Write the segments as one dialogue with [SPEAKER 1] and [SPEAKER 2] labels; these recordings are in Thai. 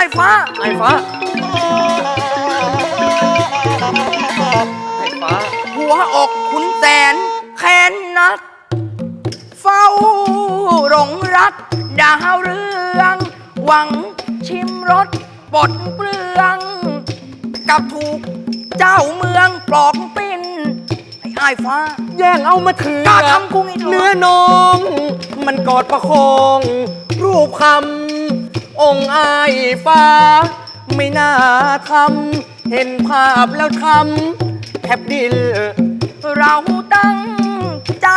[SPEAKER 1] อ้ายฟ้า
[SPEAKER 2] ไอ้ฟ้า ไอ้ฟ้า
[SPEAKER 1] หัวอกขุนแสนแค้นนัก เฝ้าหลงรัก ดาวเรือง หวังชิมรสปลดเปลือง กับถูกเจ้าเมืองปลอกปิ้นไอ้อ้ายฟ้า
[SPEAKER 2] แย่งเอามาถือก
[SPEAKER 1] ล้าทำกูอีกเหรอ
[SPEAKER 2] เนื้อน้องมันกอดประคอง รูปคำ องค์อายฟ้า ไม่น่าทำเห็นภาพแล้วทำแทบดิน
[SPEAKER 1] เราตั้งใจ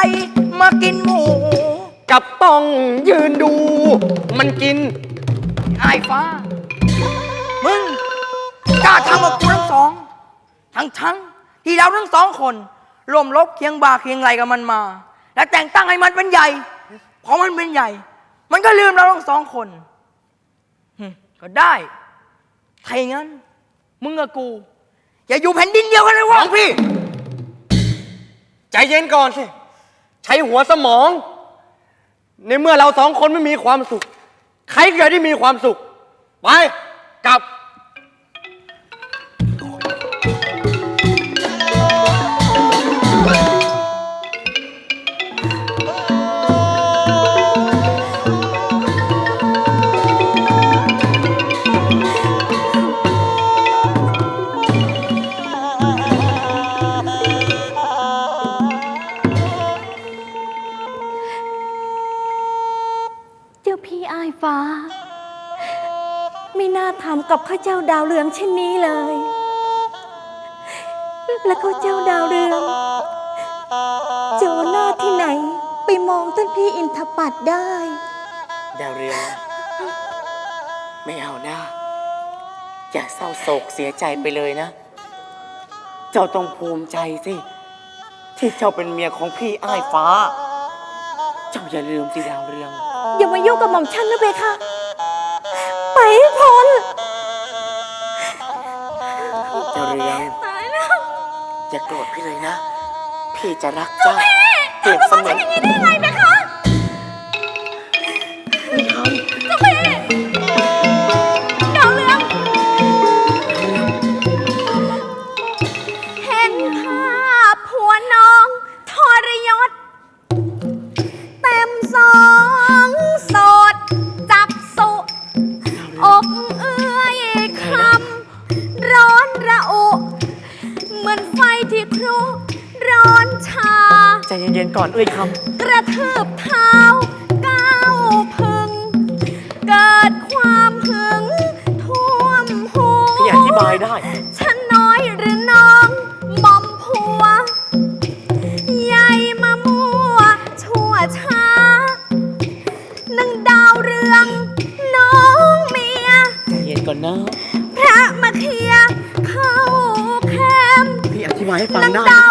[SPEAKER 1] มากินหมู
[SPEAKER 2] กับต้องยืนดู มันกิน
[SPEAKER 1] ไอ้ายฟ้า มึงกล้าทำกับกูทั้งสอง ทั้งทั้งที่เราทั้งสองคนร่วมรบเคียงบ่าเคียงไหลกับมันมา และแต่งตั้งให้มันเป็นใหญ่พอมันเป็นใหญ่ มันก็ลืมเราทั้งสองคน ก็ได้ถ้าอย่างนั้น มึงกับกู อย่าอยู่แผ่นดินเดียวกันเลยวะ
[SPEAKER 2] น้องพี่ ใจเย็นก่อนสิ ใช้หัวสมอง ในเมื่อเราสองคนไม่มีความสุข ใครก็อยาได้มีความสุข ไป กลับ
[SPEAKER 3] ทำกับข้าเจ้าดาวเรืองเช่นนี้เลย และข้าเจ้าดาวเรืองจะเอาหน้าที่ไหน ไปมองท่านพี่อินทปัตได้
[SPEAKER 4] ดาวเรือง ไม่เอานะอย่าเศร้าโศกเสียใจไปเลยนะ เจ้าต้องภูมิใจสิ ที่เจ้าเป็นเมียของพี่อ้ายฟ้า เจ้าอย่าลืมสิดาวเรือง
[SPEAKER 3] อย่ามายุ่งกับหม่อมฉันนะเบค่ะ
[SPEAKER 4] เรือง
[SPEAKER 3] ตายแล้ว
[SPEAKER 4] อย่าโกรธพี่เลยนะ พี่จะรักเจ้าเปรียบเสมือน
[SPEAKER 3] อย่างนี้ได้ยังไงเบค่ อนไฟที่ครุร้อนชา
[SPEAKER 4] ใจเย็นๆก่อนเอ้ยค
[SPEAKER 3] กระทืบเท้าก้าวพึง เกิดความหึงท่วมหัำ
[SPEAKER 4] พี่
[SPEAKER 3] ว
[SPEAKER 4] อธิบายได้
[SPEAKER 3] พี่
[SPEAKER 4] อ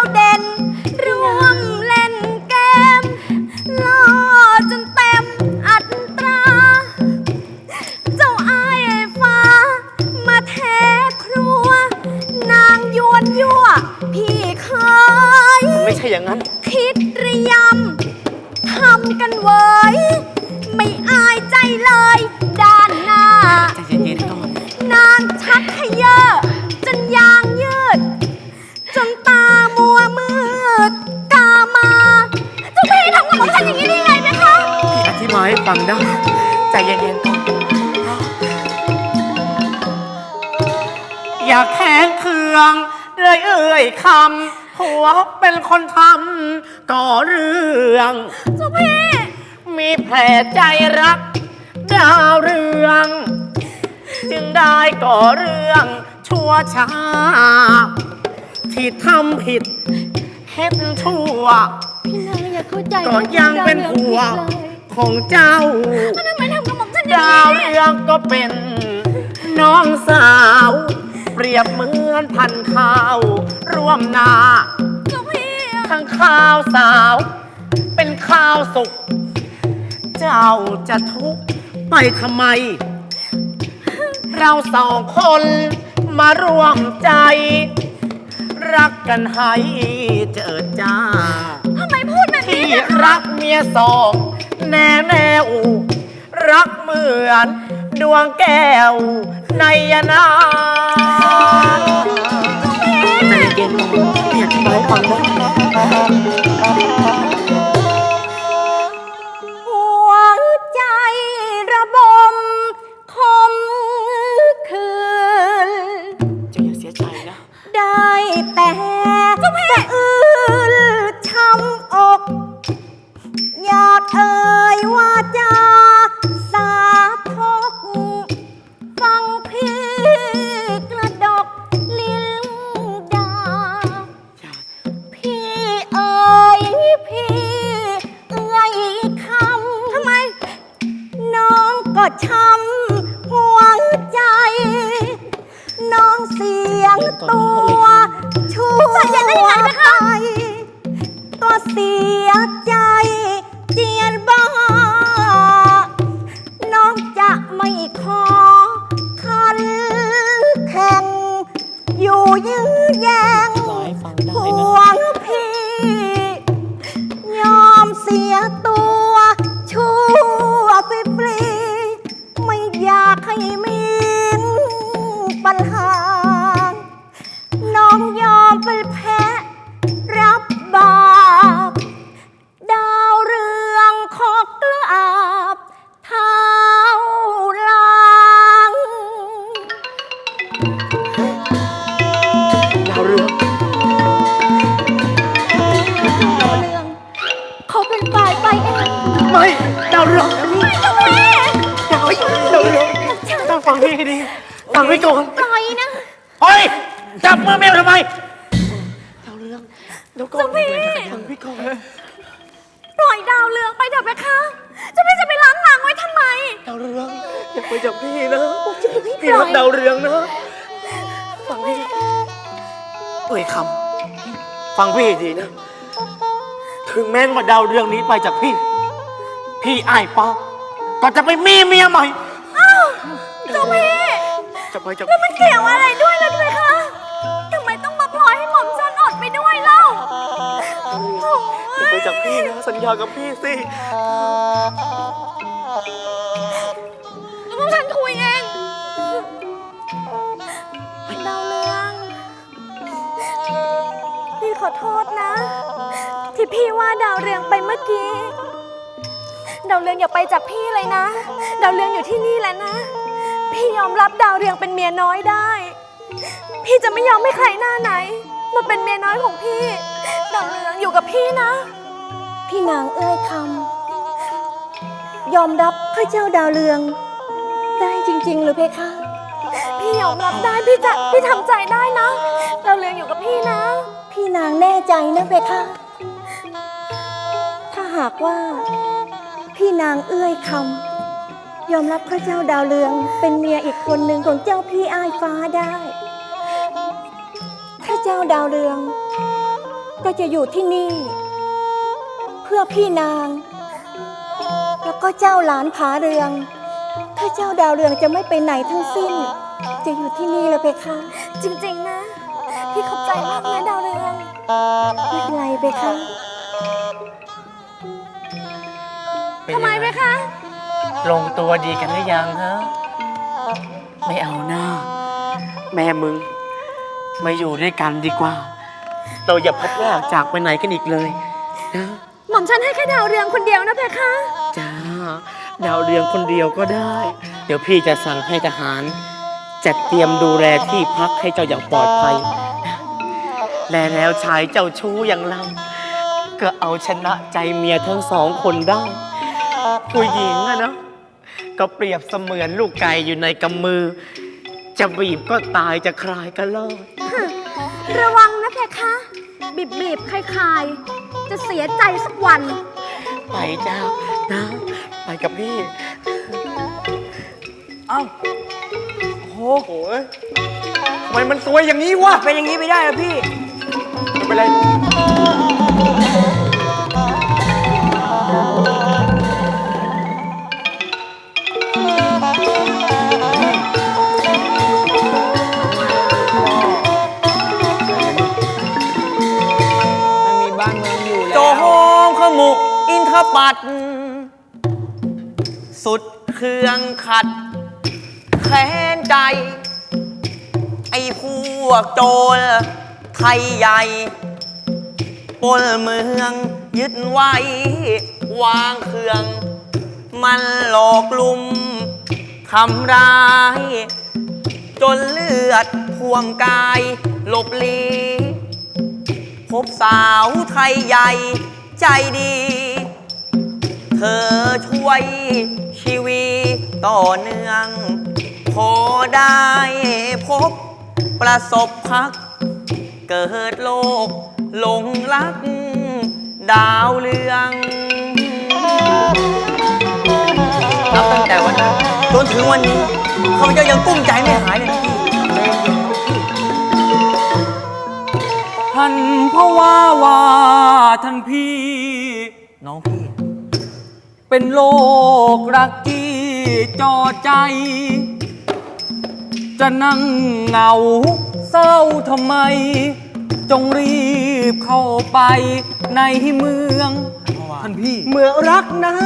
[SPEAKER 3] อ่ยคำหัวเป็
[SPEAKER 2] นคนทำก่อเรื่อง
[SPEAKER 3] เจ้าพี่
[SPEAKER 2] มีแผลใจรัก ดาวเรือง จึงได้ก่อเรื่องชั่วช้า ที่ทำผิดเฮ็ดชั่ว
[SPEAKER 3] พี่นางอย่าเข้าใจ
[SPEAKER 2] ก็ยังเป็นผัวของเจ้า
[SPEAKER 3] ทำไมทำกับผมฉันอย่าง
[SPEAKER 2] ดาว
[SPEAKER 3] นี้
[SPEAKER 2] เรืองก็เป็นน้องสาวเป รียบเหมือนพันข้าว ร่วมนา
[SPEAKER 3] เจ้าพี่
[SPEAKER 2] ทั้งข้าวสาว เป็นข้าวสุก เจ้าจะทุกข์ไปทำไม เราสองคนมาร่วมใจ รักกันให้เจิดจ้า
[SPEAKER 3] ทำไมพูดแบบนี้
[SPEAKER 2] ที่
[SPEAKER 3] เนี่ยคะ
[SPEAKER 2] รักเมียสองแน่แน่อูรักเหมือน ดวงแก้วในยานาง
[SPEAKER 5] ใจเย็นๆก่อนพี่อธิบายให้ฟังนะ
[SPEAKER 4] หัวใจระบมคมคืน
[SPEAKER 5] เจ้าอย่าเสียใจนะ
[SPEAKER 4] ได้แต่สะอื้นช้ำอก อยากเอ่ยว่าจะสาท อ
[SPEAKER 2] ไม่ดาวเรือง
[SPEAKER 4] ไม่เจ้าแม่
[SPEAKER 2] ดาวดาวเรืองต้องฟังพี่ให้ดีฟังพี่ก่อน
[SPEAKER 4] ปล่อยนะ
[SPEAKER 2] เฮ้ยจับมือแมวทำไม
[SPEAKER 5] ดาวเรือง
[SPEAKER 2] เดี๋ยวก่อน
[SPEAKER 4] เจ้าพี่
[SPEAKER 2] ฟังพี่ก่อน
[SPEAKER 4] ปล่อยดาวเรืองไปเถอะไหมคะเจ้าพี่จะไปล้างหลังไว้ทำไม
[SPEAKER 2] ดาวเรืองอย่าไปจากพี่นะ
[SPEAKER 4] พี่
[SPEAKER 2] พี่
[SPEAKER 4] ปล่
[SPEAKER 2] รั
[SPEAKER 4] อกย
[SPEAKER 2] ดาวเรืองนะฟังพี่เอ่ยคำฟังพี่ให้ดีนะ ถึงแม้ว่าดาวเรืองนี้ไปจากพี่ พี่อายป้าก็จะไปมีเมียใหม่
[SPEAKER 4] เจ้าพี่
[SPEAKER 2] จะไปจาก
[SPEAKER 4] แล้วมันเกี่ยวอะไรด้วยล่ะเลยคะทำไมต้องมาปล่อยให้หม่อมฉันอดไปด้วยเล่าโอ้
[SPEAKER 2] จะไปจากพี่นะสัญญากับพี่สิ
[SPEAKER 4] แล้วพวกฉันคุยเองดาวเรืองพี่ขอโทษนะ ที่พี่ว่าดาวเรืองไปเมื่อกี้ ดาวเรืองอย่าไปจากพี่เลยนะ ดาวเรืองอยู่ที่นี่แหละนะ พี่ยอมรับดาวเรืองเป็นเมียน้อยได้ พี่จะไม่ยอมให้ใครหน้าไหน มาเป็นเมียน้อยของพี่ ดาวเรืองอยู่กับพี่นะ พี่นางเอ้ยคำยอมรับพระเจ้าดาวเรือง ได้จริงๆหรือเพคะ พี่ยอมรับได้พี่จะพี่ทำใจได้นะ ดาวเรืองอยู่กับพี่นะ พี่นางแน่ใจนะเพคะ ถ้าหากว่า พี่นางเอื้อยคำยอมรับพระเจ้าดาวเรือง เป็นเมียอีกคนหนึ่งของเจ้าพี่อ้ายฟ้าได้ พระเจ้าดาวเรือง ก็จะอยู่ที่นี่ เพื่อพี่นาง แล้วก็เจ้าหลานผาเรืองถ้าเจ้าดาวเรืองจะไม่ไปไหนทั้งสิ้น จะอยู่ที่นี่เลยเพคะจริงๆนะ พี่ขอบใจมากนะดาวเรือง ไม่เป็นไรเพคะ ทำไมเพคะ
[SPEAKER 2] ลงตัวดีกันหรือยังฮะ
[SPEAKER 5] ไม่เอาหน้า แม่มึง
[SPEAKER 2] มาอยู่ด้วยกันดีกว่า เราอย่าพัดแยกจากไปไหนกันอีกเลยนะ
[SPEAKER 4] หม่อมฉันให้แค่ดาวเรืองคนเดียวนะเพคะ
[SPEAKER 2] จ้าดาวเรืองคนเดียวก็ได้ เดี๋ยวพี่จะสั่งให้ทหาร จัดเตรียมดูแลที่พักให้เจ้าอย่างปลอดภัยและแล้วชายเจ้าชู้อย่างเรา ก็เอาชนะใจเมียทั้งสองคนได้ ผู้หญิงอะเนาะก็เปรียบเสมือนลูกไก่อยู่ในกำมือ จะบีบก็ตายจะคลายก็รอด
[SPEAKER 4] ระวังนะเพคะ บีบบีบๆคลายๆจะเสียใจสักวัน
[SPEAKER 2] ไปจ้านะไปกับพี่
[SPEAKER 6] เอ้าโอ้โห
[SPEAKER 2] โอ้ยทำไมมันสวยอย่างนี้วะ
[SPEAKER 6] เป็นอย่างนี้ไม่ได้นะพี่
[SPEAKER 2] ไม่เป็นไร
[SPEAKER 7] กอินทปัตสุดเครื่องขัด แค้
[SPEAKER 6] นใจ ไอ้พวกโจรไทยใหญ่ปล้นเมืองยึดไว้ วางเครื่อง มันหลอกลุมทำร้าย จนเลือดท่วมกายหลบลีพบสาวไทยใหญ่ใจดี ธอช่วยชีวีต่อเนื่อง พอได้พบประสบพัก เกิดโลกหลงรัก ดาวเรืองนับตั้งแต่วันนั้นจนถึงวันนี้เขาเจ้ายังกุ้มใจไม่หายเลยนะพี่
[SPEAKER 7] ท่านเพราะว่าว่าท่านพี่
[SPEAKER 6] น้องพี่
[SPEAKER 7] เป็นโรครักที่จอใจ จะนั่งเหงาเศร้าทำไม จงรีบเข้าไปในเมือง ท่านพี่
[SPEAKER 8] เมื่อรักนา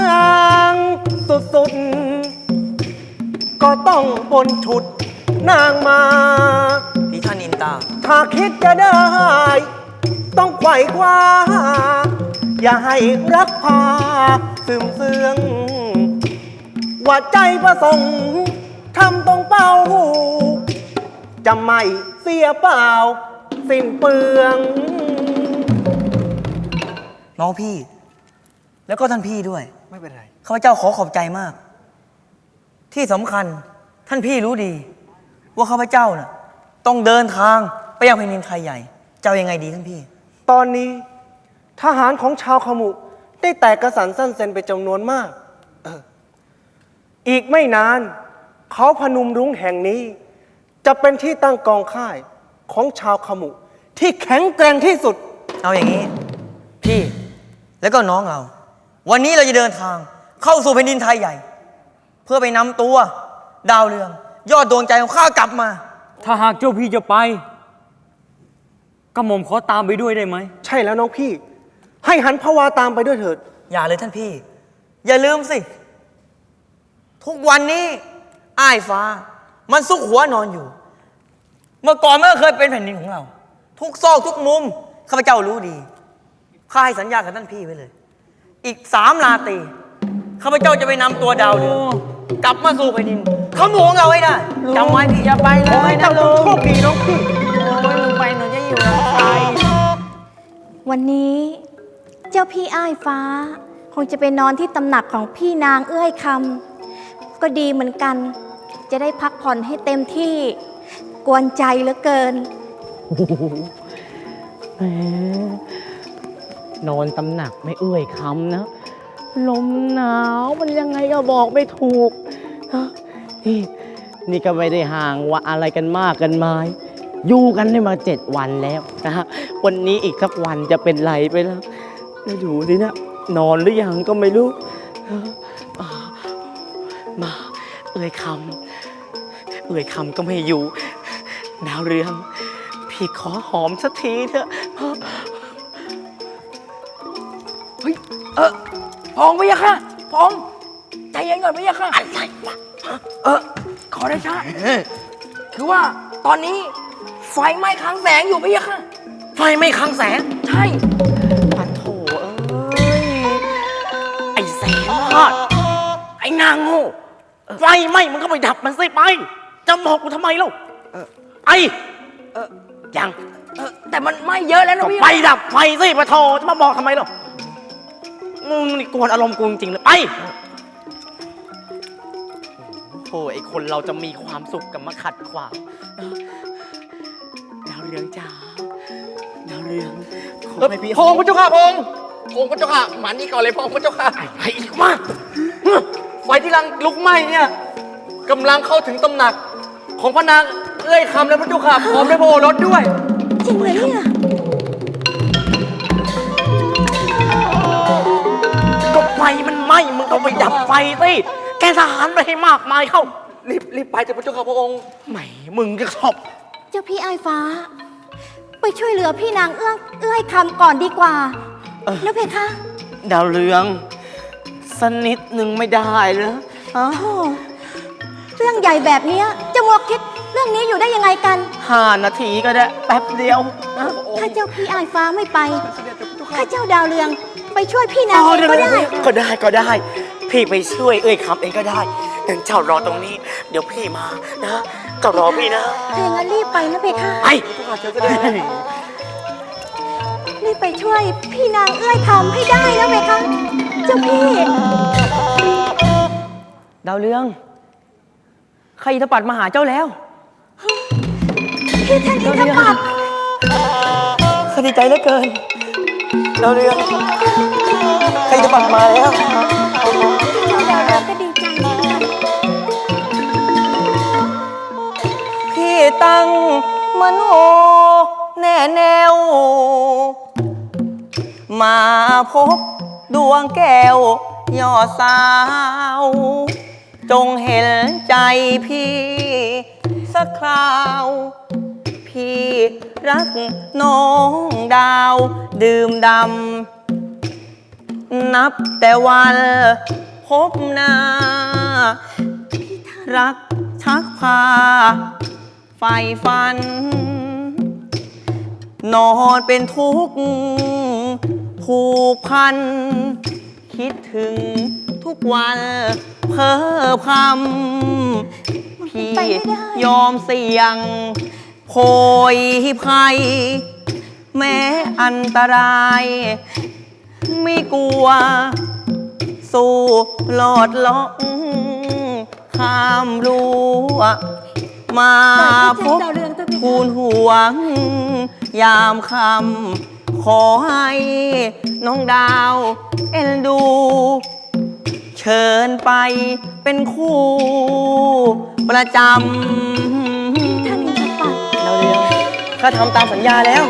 [SPEAKER 8] งสุดๆ ก็ต้องปนฉุดนางมา
[SPEAKER 6] พี่ท่านอินตา
[SPEAKER 8] ถ้าคิดจะได้ ต้องไขว่คว้า อย่าให้รักพาซึมเสืองว่าใจประสงค์ทำตรงเป้า จะไม่เสียเปล่า สิ้นเปลือง
[SPEAKER 6] น้องพี่ แล้วก็ท่านพี่ด้วย
[SPEAKER 8] ไม่เป็นไร
[SPEAKER 6] ข้าพเจ้าขอขอบใจมาก ที่สำคัญท่านพี่รู้ดี ว่าข้าพเจ้าน่ะ ต้องเดินทางไปยังแผ่นดินไทยใหญ่ เจ้ายังไงดีท่านพี่
[SPEAKER 8] ตอนนี้ ทหารของชาวขมุ ได้แตกกระสันสั้นเซนไปจำนวนมากเอออีกไม่นาน เขาพนมรุ้งแห่งนี้ จะเป็นที่ตั้งกองค่ายของชาวขมุ ที่แข็งแกร่งที่สุด
[SPEAKER 6] เอาอย่างนี้ พี่แล้วก็น้องเรา วันนี้เราจะเดินทาง เข้าสู่แผ่นดินไทยใหญ่ เพื่อไปนำตัว ดาวเรือง ยอดดวงใจของข้ากลับมา
[SPEAKER 7] ถ้าหากเจ้าพี่จะไปกระหม่อมขอตามไปด้วยได้ไหม
[SPEAKER 8] ใช่แล้วน้องพี่ ให้หันพวาตามไปด้วยเถิด
[SPEAKER 6] อย่าเลยท่านพี่ อย่าลืมสิ ทุกวันนี้อ้ายฟ้า มันซุกหัวนอนอยู่ เมื่อก่อนมันก็เคยเป็นแผ่นดินของเรา ทุกซอกทุกมุมข้าพเจ้ารู้ดีข้าให้สัญญากับท่านพี่ไว้เลย อีกสามราตรีข้าพเจ้าจะไปนำตัวดาวเรืองกลับมาสู่แผ่นดินขโมงเราให้ได้จำไว้พี่อย่าไปเล
[SPEAKER 8] ขอให้
[SPEAKER 6] ยนะ
[SPEAKER 8] เจ้าจ
[SPEAKER 6] ลุ
[SPEAKER 8] ง
[SPEAKER 6] ง
[SPEAKER 8] โชคดีน้องพี่
[SPEAKER 6] โอ้ยลุงไปหนูจะอยู่กับใคร
[SPEAKER 4] วันนี้เจ้าพี่อ้ายฟ้า คงจะไปนอนที่ตำหนักของพี่นางเอื้อยคำก็ดีเหมือนกัน จะได้พักผ่อนให้เต็มที่ กวนใจเหลือเกิน
[SPEAKER 2] แหมนอนตำหนักไม่เอื้อยคำนะ ลมหนาวมันยังไงก็บอกไม่ถูกฮะนี่นี่ก็ไม่ได้ห่างว่าอะไรกันมากกันมาย อยู่กันได้มาเจ็ดวันแล้วนะฮะ วันนี้อีกสักวันจะเป็นไรไปแล้ว ดูสินะ นอนหรือยังก็ไม่รู้ฮะอ่ามา เอื้อยคำเอื้อยคำก็ไม่อยู่ ดาวเรือง พี่ขอหอมสักทีเถอะ
[SPEAKER 6] เออพองพี่ยะค่ะพอง ใจเย็นก่อนพี่ยะค่ะอะไรวะเออขอได้ชาคือว่าตอนนี้ไฟไหม้ค้างแสงอยู่พี่ยะค่ะ
[SPEAKER 5] ไฟไม่ค้างแสง
[SPEAKER 6] ใช่
[SPEAKER 5] งพอดไอ้นางโง่ไฟไหม้มันก็ไปดับมันสิไปจะบอกกูทำไมเล่าไปเออยัง
[SPEAKER 6] เออแต่มันไหม้เยอะแล้วนะ
[SPEAKER 5] ก็
[SPEAKER 6] พี่
[SPEAKER 5] ไปดับไฟสิปะโทจะมาบอกทำไมเล่ามึงนี่กวนอารมณ์กูจริงๆเลยไป
[SPEAKER 2] โอ้ไอคนเราจะมีความสุขกับมาขัดขวางดาวเรืองจ้าดาวเรืองขอให้พี่
[SPEAKER 5] พงพระเจ้าค่ะพง พงพระเจ้าค่ะมานี่ก่อนเลยพงพระเจ้าค่ะไอ้อีกมาไฟที่รังลุกไหม้เนี่ยกำลังเข้าถึงตำหนัก ของพระนางเอ้ยคำและพระเจ้าค่ะพร้อมด้วยพระโอรสด้วย
[SPEAKER 4] จริงเลยเนี่ย
[SPEAKER 5] ก็ไฟมันไหม้มึงก็ไปดับไฟสิแกทหารไปให้มากมายเข้ารีบรีบไปเถอะพระเจ้าค่ะพระองค์ไหมมึงจะชอบ
[SPEAKER 4] เจ้าพี่อ้ายฟ้า ไปช่วยเหลือพี่นางเอื้องเอื้อยคำก่อนดีกว่า แล้วเพคะ
[SPEAKER 2] ดาวเรืองสกนิดหนึ่งไม่ได้เหรอฮะ
[SPEAKER 4] โธ่เรรื่องใหญ่แบบเนี้ยจะมัวคิดเรื่องนี้อยู่ได้ยังไงกัน
[SPEAKER 2] ห้านาทีก็ได้ แป๊บเดียวนะ
[SPEAKER 4] ถ้าเจ้าพี่อายฟ้าไม่ไปถ้าเจ้าดาวเรืองไปช่วยพี่นางเองก็ได้
[SPEAKER 5] ก็ได้ก็ได้ พี่ไปช่วยเอ้ยคำเองก็ได้เดินเจ้ารอตรงนี้ เดี๋ยวพี่มานะก็รอพี่นะ
[SPEAKER 4] ถ้าอย่างนั้นรีบไปนะเพคะ
[SPEAKER 5] ไป
[SPEAKER 4] รีบไปช่วยพี่นางเอื้อยคำให้ได้นะเพคะเจ้าพี่
[SPEAKER 6] ดาวเรืองใครจะปัดมาหาเจ้าแล้ว
[SPEAKER 4] พี่ท่านอินทปัตย์
[SPEAKER 6] ข้าดีใจเหลือเกิน ดาวเรืองใครจะปัดมาแล้ว
[SPEAKER 4] เจ้าดาวเรืองก็ดีใจเหมือนกัน
[SPEAKER 6] พี่ตั้งมโนแน่แนว มาพบดวงแก้วยอดสาว จงเห็นใจพี่ สักคราว พี่รักน้องดาว ดื่มดำ นับแต่วันพบหน้า รักชักพาไฟฟัน นอนเป็นทุกข์ ผูกพัน คิดถึงทุกวันเพ้อพำพี่
[SPEAKER 4] ไปไม่ได้
[SPEAKER 6] ยอมเสี่ยงโพยภัย แม้อันตราย ไม่กลัว สู้หลอดเลาะข้ามรั้วมาพบ
[SPEAKER 4] ดาวเรืองตัวพี่
[SPEAKER 6] ทูลห่วง ยามคำ ขอให้น้องดาวเอ็นดู เชิญไปเป็นคู่ประจ
[SPEAKER 4] ท่านอินทปัตย์ำ
[SPEAKER 6] ดาเรืองข้าทำตามสัญญาแล้ว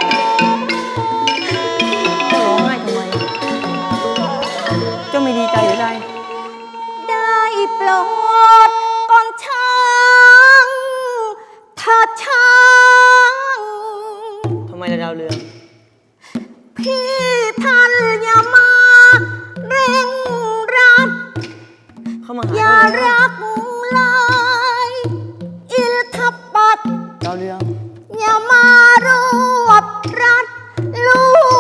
[SPEAKER 6] เจะร้องไห้ทำไม เจ้าไม่ดีใจหรือไง
[SPEAKER 4] ได้โปรดก่อนช้างถ้าช้าง
[SPEAKER 6] ทำไมล่ะดาวเรือง
[SPEAKER 4] พี่ท่านอย่ามาเร่งรัด
[SPEAKER 6] เข้ามาหา
[SPEAKER 4] อย่า
[SPEAKER 6] เจ้าแล้ว
[SPEAKER 4] รักเลยอิลทปัต
[SPEAKER 6] ดาวเรือง
[SPEAKER 4] อย่ามารวบรัดล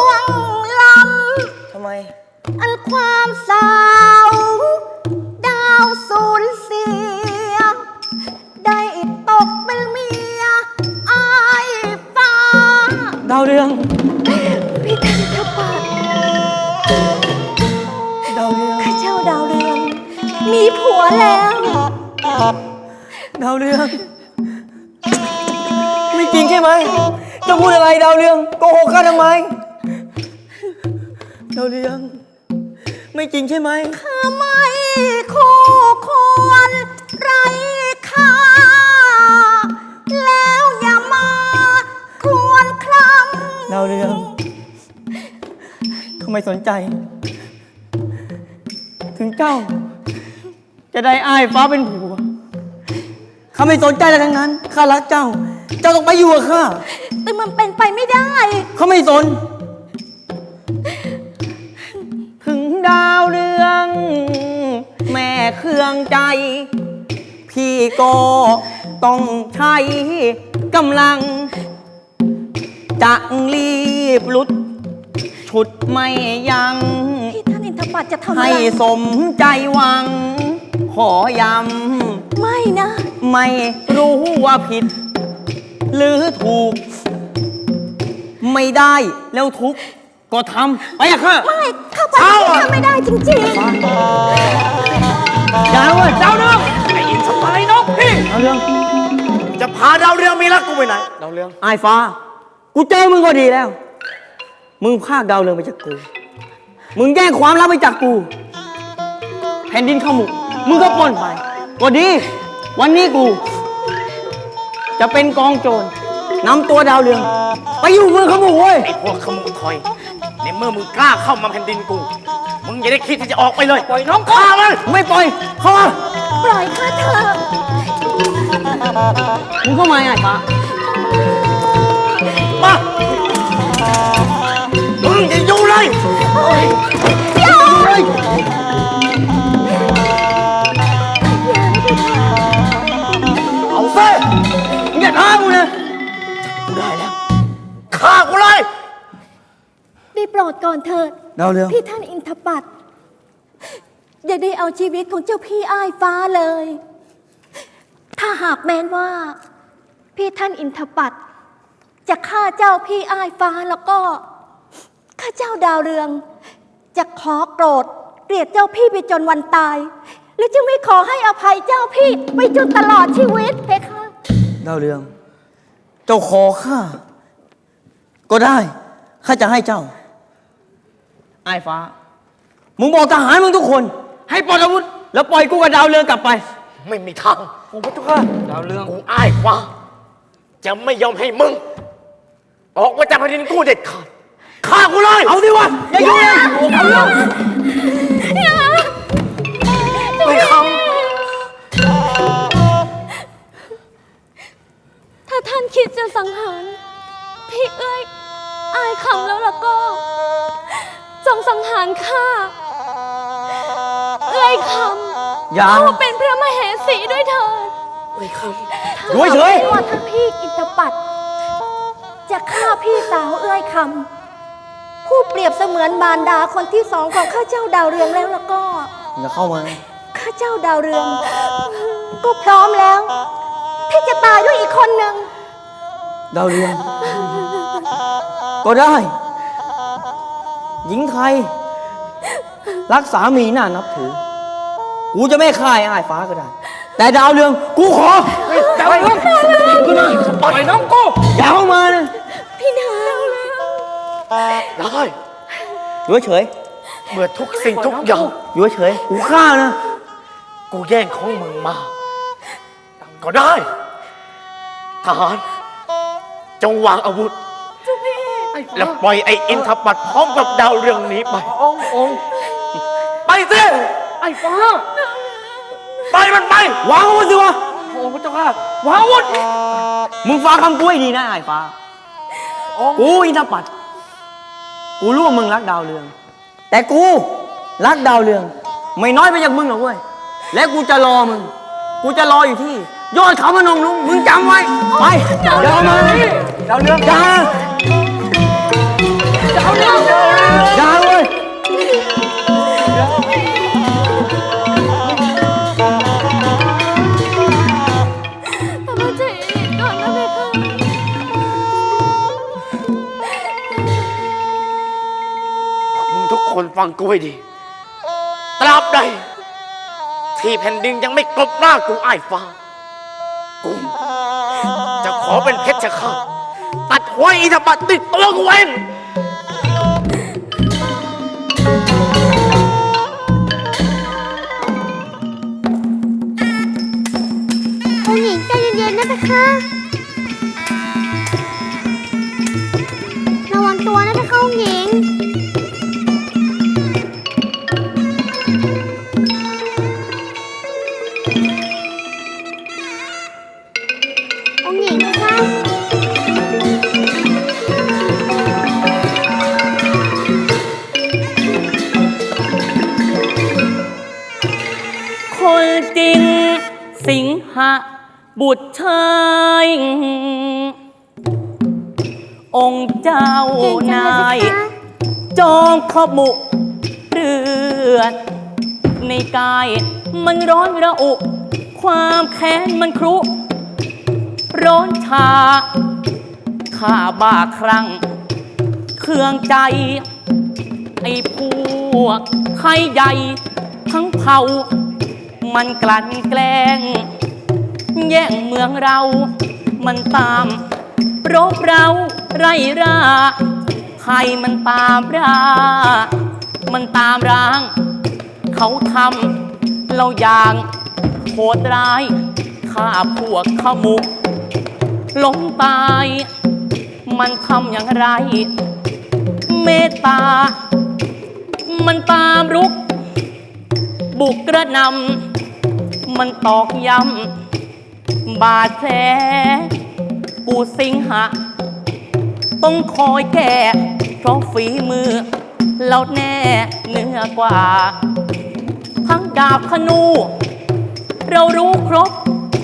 [SPEAKER 4] วงล
[SPEAKER 6] ทำไมำ
[SPEAKER 4] อันความสาวดาวสูญเสีย ได้ตกเป็นเมียอายฟ้า
[SPEAKER 6] ดาวเรือง
[SPEAKER 4] พี่ทันทปัต
[SPEAKER 6] ดาวเรือง
[SPEAKER 4] ข้าเจ้าดาวเรือง มีผัวแล้ว
[SPEAKER 6] ดาวเรือง ไม่จริงใช่ไหมเจะพูดอะไรดาวเรืองโกหกข้าทำไม ดาวเรือง ไม่จริงใช่ไหม
[SPEAKER 4] ข้าไม่คู่ควรไรค่าแล้วอย่ามา ควรคล
[SPEAKER 6] ดาวเรือง ทำไมสนใจ ถึงเจ้า จะได้อ้ายฟ้าเป็นผัวข้าไม่สนใจอะไรทั้งนั้น ข้ารักเจ้า เจ้าต้องไปอยู่กับข้าำ
[SPEAKER 4] แต่มันเป็นไปไม่ได้
[SPEAKER 6] เขาไม่สน ถึงดาวเรือง แม่เครื่องใจ พี่ก็ต้องใช้กำลังจะรีบหลุด ฉุดไม่ยัง
[SPEAKER 4] พี่ท่านอินทปัตย์จะทำอะ
[SPEAKER 6] ให้
[SPEAKER 4] ไร
[SPEAKER 6] สมใจหวัง ขอย้
[SPEAKER 4] ไม่นะำ
[SPEAKER 6] ไม่รู้ว่าผิด หรือถูก ไม่ได้แล้วทุกข์ก็ทำไปอะค่ะ
[SPEAKER 4] ไม่เข้าไป
[SPEAKER 6] เอา
[SPEAKER 4] พี่
[SPEAKER 6] อะ
[SPEAKER 4] ทำไม่ได้จริง
[SPEAKER 6] ดาวเจ้าเรื่อง
[SPEAKER 2] ไอ้อินสมัยนกพี่
[SPEAKER 6] ดาวเรื่อง
[SPEAKER 2] จะพาดาวเรืองมีรักกูไปไหน
[SPEAKER 6] ดาวเรื่องไอ้ฟ้า กูเจอมึงก็ดีแล้ว มึงพากดาวเรืองไปจากกู มึงแย่งความลับไปจากกู แผ่นดินเข้าหมุมึงก็ปล้นไป ก็ดี วันนี้กู จะเป็นกองโจรนำตัวดาวเรือง ไปอยู่เมืองขมุเว้ย
[SPEAKER 2] ไอ้พวกขโมยถอย ในเมื่อมึงกล้าเข้ามาแผ่นดินกู มึงอย่าได้คิดที่จะออกไปเลย ปล่อยน้องข้ามัน
[SPEAKER 6] ไม่ปล่อย เข้ามา
[SPEAKER 4] ๆปล่อยข้าเถอะ
[SPEAKER 6] มึงเข้ามาไอ้ฟ้า
[SPEAKER 2] มา งอย่าอยู่เลย
[SPEAKER 4] ไฆ่า
[SPEAKER 6] กูนะ
[SPEAKER 2] กูได้แล้วฆ่ากูเลย
[SPEAKER 4] ได้โปรดก่อนเถิด
[SPEAKER 6] ดาวเรือง
[SPEAKER 4] พี่ท่านอินทปัตย์อย่าได้เอาชีวิตของเจ้าพี่อ้ายฟ้าเลย ถ้าหากแม้นว่า พี่ท่านอินทปัตย์จะฆ่าเจ้าพี่อ้ายฟ้าแล้วก็ข้าเจ้าดาวเรือง จะขอโกรธเกลียดเจ้าพี่ไปจนวันตาย และจะไม่ขอให้อภัยเจ้าพี่ไปจนตลอดชีวิตเพคะ
[SPEAKER 6] ดาวเรือง เจ้าขอข้าก็ได้ข้าจะให้เจ้าไอ้ายฟ้า มึงบอกทหารมึงทุกคน ให้ปลดอาวุธ แล้วปล่อยกูกับดาวเรืองกลับไป
[SPEAKER 2] ไม่มีทางโอ้พระเจ้าค่ะดาวเรือง กูอ้ายฟ้าจะไม่ยอมให้มึง ออกมาจากแผ่นดินกูเด็ดขาด ฆ่ากูเลย
[SPEAKER 6] เอาสิวะ อย่ายุ่งเลย
[SPEAKER 2] ไม่ค
[SPEAKER 4] ถ้าท่านคิดจะสังหาร พี่เอ้ยอายคำแล้วล่ะก็ จงสังหารข้าเอ้ยคำ
[SPEAKER 6] อย่า
[SPEAKER 4] ผู้เป็นพระมเหสีด้วยเถิดำ
[SPEAKER 2] ไม่ค
[SPEAKER 6] อยู่เฉย
[SPEAKER 4] ถ้าหากว่าท่านพี่อินทปัตย์จะฆ่าพี่สาวเอ้ยคำ ผู้เปรียบเสมือนมารดาคนที่สองของข้าเจ้าดาวเรืองแล้วแล้วก็
[SPEAKER 6] อย่าเข้ามา
[SPEAKER 4] ข้าเจ้าดาวเรือง ก็พร้อมแล้ว ที่จะตายด้วยอีกคนหนึ่ง
[SPEAKER 6] ดาวเรือง ก็ได้ หญิงไทย รักสามีน่านับถือ กูจะไม่ฆ่าไอ้อ้ายฟ้าก็ได้ แต่ดาวเรือง กูขอดาวเรืองขึ้นมาปล่อยน้องกูอย่าเข้ามานะ
[SPEAKER 4] พี่นางำ
[SPEAKER 2] ได้
[SPEAKER 6] อยู่เฉย
[SPEAKER 2] เมื่อทุกสิ่งทุกอย่าง
[SPEAKER 6] อยู่เฉยกูฆ่านะ
[SPEAKER 2] กูแย่งของมึงมา ก็ได้ ทหาร จงวางอาวุธ แล้วปล่อยไอ้อินทปัตย์พร้อมกับดาวเรืองนี้ไป
[SPEAKER 6] ององ
[SPEAKER 2] ไปสิ
[SPEAKER 6] ไอ้ฟ้า
[SPEAKER 2] ไปมันไป
[SPEAKER 6] วางอาวุธสิวะ โอ้พระเจ้าค่ะวางอาวุธ มึงฟังคำกูให้ดีนะไอ้ฟ้ากูอินทปัตย์ กูรู้ว่ามึงรักดาวเรือง แต่กูรักดาวเรือง ไม่น้อยไปจากมึงหรอกเว้ย และกูจะรอมึง กูจะรออยู่ที่ยอดเขาพนมลุงมึงจำไว้ ไปเดี๋ยวมาดาวเรืองอย่าดาวเรืองอย่าเว้ย
[SPEAKER 4] ค
[SPEAKER 2] นฟังกูให้ดี ตราบใด ที่แผ่นดินยังไม่กลบหน้ากูไอ้ายฟ้า กู จะขอเป็นเพชฌฆาตตัดหัวอิทปัตติดตัวกูเอง
[SPEAKER 4] ผู้หญิงใจเย็นๆนะเพคะ
[SPEAKER 9] บุตรชายองค์เจ้า
[SPEAKER 4] เก่งจั
[SPEAKER 9] นา
[SPEAKER 4] เลย
[SPEAKER 9] ย
[SPEAKER 4] เพคะ
[SPEAKER 9] จองขมุเรือนในกายมันร้อนระอุ ความแค้นมันครุ ร้อนชา ข้าบ้าครั้งเครื่องใจ ไอ้พวกไทยใหญ่ ทั้งเผา มันกลั่นแกล้ง แย่งเมืองเรา มันตามรบเราไรราใครมันตามรามันตามร้าง เขาทำเราอย่างโหดร้ายฆ่าพวกขมุกล้มตาย มันทำอย่างไร เมตตา มันตามรุก บุกกระนำมันตอกย้ำ บาดแผลกูสิงหะ ต้องคอยแก้เพราะฝีมือ เราแน่เหนือกว่า ทั้งดาบขนู เรารู้ครบ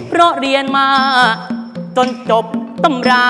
[SPEAKER 9] เพราะเรียนมา จนจบตำรา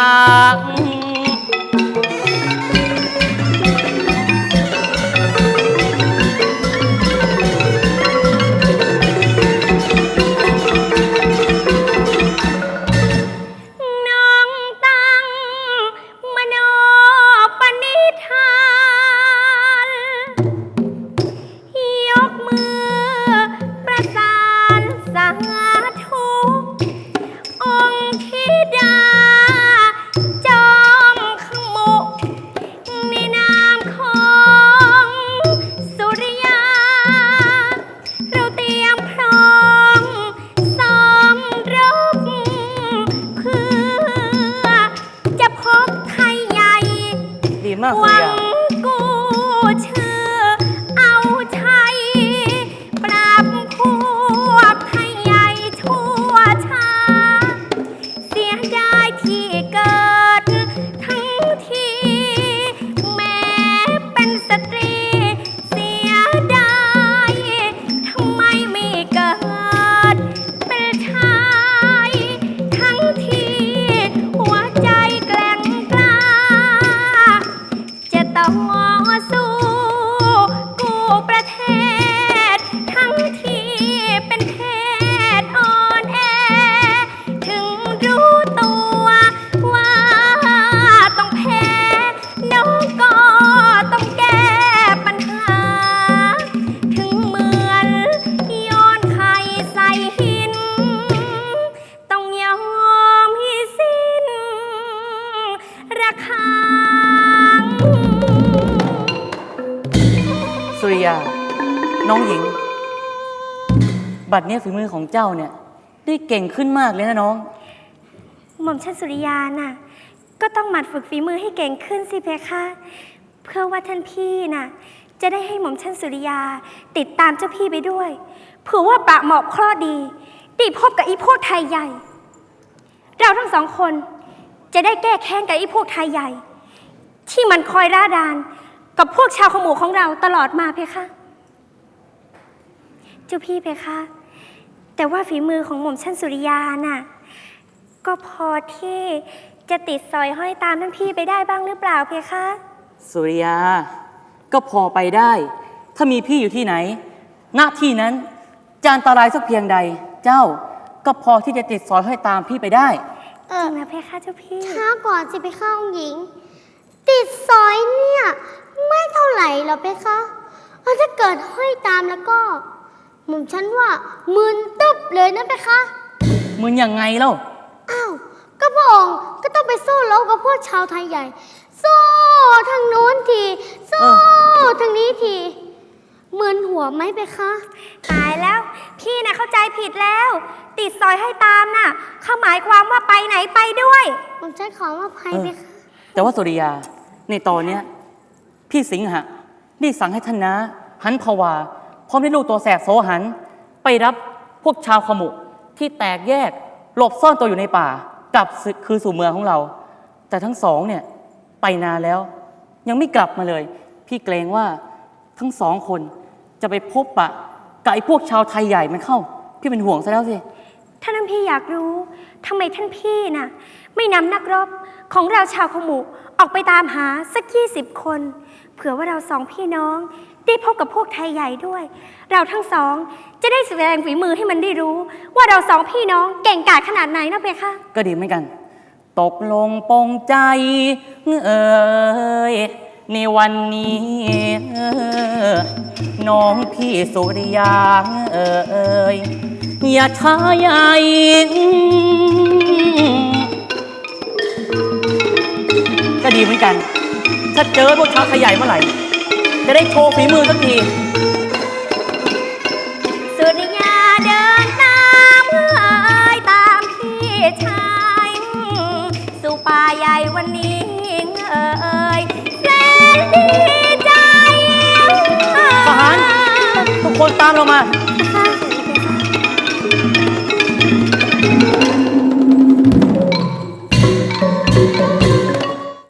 [SPEAKER 3] เนี้ย
[SPEAKER 9] ฝีมือของเจ้าเนี่ย ได้เก่งขึ้นมากเลยนะน้อง
[SPEAKER 3] หม่อมชันสุริยาน่ะ ก็ต้องหมั่นฝึกฝีมือให้เก่งขึ้นสิเพคะเพื่อว่าท่านพี่น่ะ จะได้ให้หม่อมชันสุริยา ติดตามเจ้าพี่ไปด้วยเผื่อว่าประหมาะเคราะห์ดีได้พบกับอีพวกไทยใหญ่ เราทั้งสองคนจะได้แก้แค้นกับอีพวกไทยใหญ่ ที่มันคอยร่าดานกับพวกชาวขมูของเราตลอดมาเพคะ เจ้าพี่เพคะ แต่ว่าฝีมือของหม่อมชันสุริยาน่ะ ก็พอที่จะติดสอยห้อยตามท่านพี่ไปได้บ้างหรือเปล่าเพคะ
[SPEAKER 9] สุริยา ก็พอไปได้ ถ้ามีพี่อยู่ที่ไหน หน้าที่นั้นจะอันตรายสักเพียงใด เจ้าก็พอที่จะติดสอยห้อยตามพี่ไปได้
[SPEAKER 3] จริงนะเพคะเจ้าพี่
[SPEAKER 10] ช้าก่อนสิไปเข้าองค์หญิง ติดซอยเนี่ย ไม่เท่าไหร่หรอกเพคะเอาถ้าเกิดห้อยตามแล้วก็ หม่อมฉันว่ามึนตึบเลยนะเพคะ
[SPEAKER 9] มึงยังไงเล่า
[SPEAKER 10] อ้าว ก็พระองค์ก็ต้องไปสู้รบกับพวกชาวไทยใหญ่ สู้ทางโน้นที สู้ทางนี้ทีมึนหัวไหมเพคะ
[SPEAKER 3] ตายแล้ว พี่น่ะเข้าใจผิดแล้ว ติดสอยให้ตามน่ะเขาหมายความว่าไปไหนไปด้วย
[SPEAKER 10] หม่อมฉันขอมาภัย
[SPEAKER 9] เออ
[SPEAKER 10] เพคะ
[SPEAKER 9] แต่ว่าสุริยาในตอนเนี้ยพี่สิงหะได้สั่งให้ท่านนะหันภาวา พร้อมด้วยลูกตัวแสบโซหัน ไปรับพวกชาวขมุที่แตกแยกหลบซ่อนตัวอยู่ในป่ากลับคือสู่เมืองของเรา แต่ทั้งสองเนี่ยไปนานแล้ว ยังไม่กลับมาเลย พี่เกรงว่าทั้งสองคนจะไปพบปะกับไอ้พวกชาวไทยใหญ่มันเข้า พี่เป็นห่วงซะแล้วสิ
[SPEAKER 3] ท่านพี่อยากรู้ทำไมท่านพี่น่ะ ไม่นำนักรบของเราชาวขมุออกไปตามหาสักยี่สิบคน เผื่อว่าเราสองพี่น้อง ได้พบกับพวกไทยใหญ่ด้วย เราทั้งสองจะได้แสดงฝีมือให้มันได้รู้ ว่าเราสองพี่น้องเก่งกาจขนาดไหนนะเพคะ
[SPEAKER 9] ก็ดีเหมือนกัน ตกลงปรงใจเอ่ยในวันนี้น้องพี่สุริยาเอ่ยอย่าช้าใหญ่ก็ดีเหมือนกัน ถ้าเจอพวกชาวไทยใหญ่เมื่อไหร่ จะได้โชว์ฝีมือสักที
[SPEAKER 3] สุริยาเดินตามเอ่ยตามพี่ชายสู่ป่าใหญ่วันนี้เอ่ยแสนดีใจ
[SPEAKER 9] ทหาร ทุกคนตามเรามา